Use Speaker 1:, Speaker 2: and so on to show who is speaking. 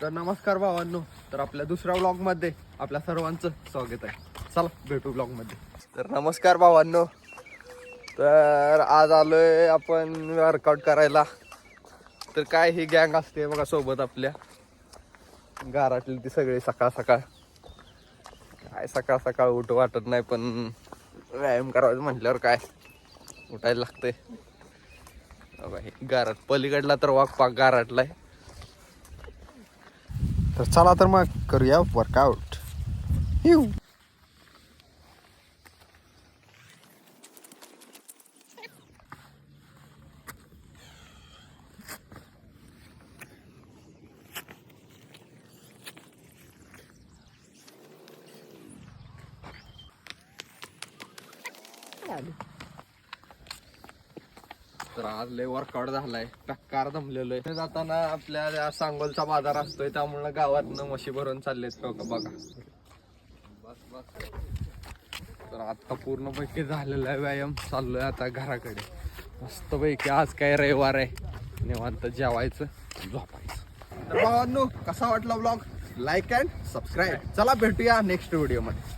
Speaker 1: तर नमस्कार भावांनो तर आपल्या दुसऱ्या ब्लॉगमध्ये आपल्या सर्वांचं स्वागत आहे. चला भेटू ब्लॉगमध्ये तर नमस्कार भावांनो तर आज आलोय आपण वर्कआउट करायला. तर काय ही गँग असते बघा सोबत आपल्या. घरातली ती सगळी सकाळ सकाळ. काय सकाळ सकाळ उठ वाटत नाही पण व्यायाम करायचं म्हटल्यावर काय? उठायला लागतंय. बघा हे गाराट पलीकडला तर वाघ पाक गाराटलाय तर चला तर मग करूया वर्कआउट तर आज लय वर्कआउट झालाय. टक्कार जमलेलो आहे जाताना आपल्या सांगोलचा बाजार असतोय त्यामुळे गावातनं म्हशी भरून चाललेत लोक हो बघा. बस बस. तर आता पूर्णपैकी झालेला आहे व्यायाम. चाललोय आता घराकडे. मस्तपैकी आज काय रविवार आहे. निवांत जेवायचं झोपायचं. तर भावांनो कसा वाटला ब्लॉग लाईक अँड सबस्क्राईब चला भेटूया नेक्स्ट व्हिडिओमध्ये.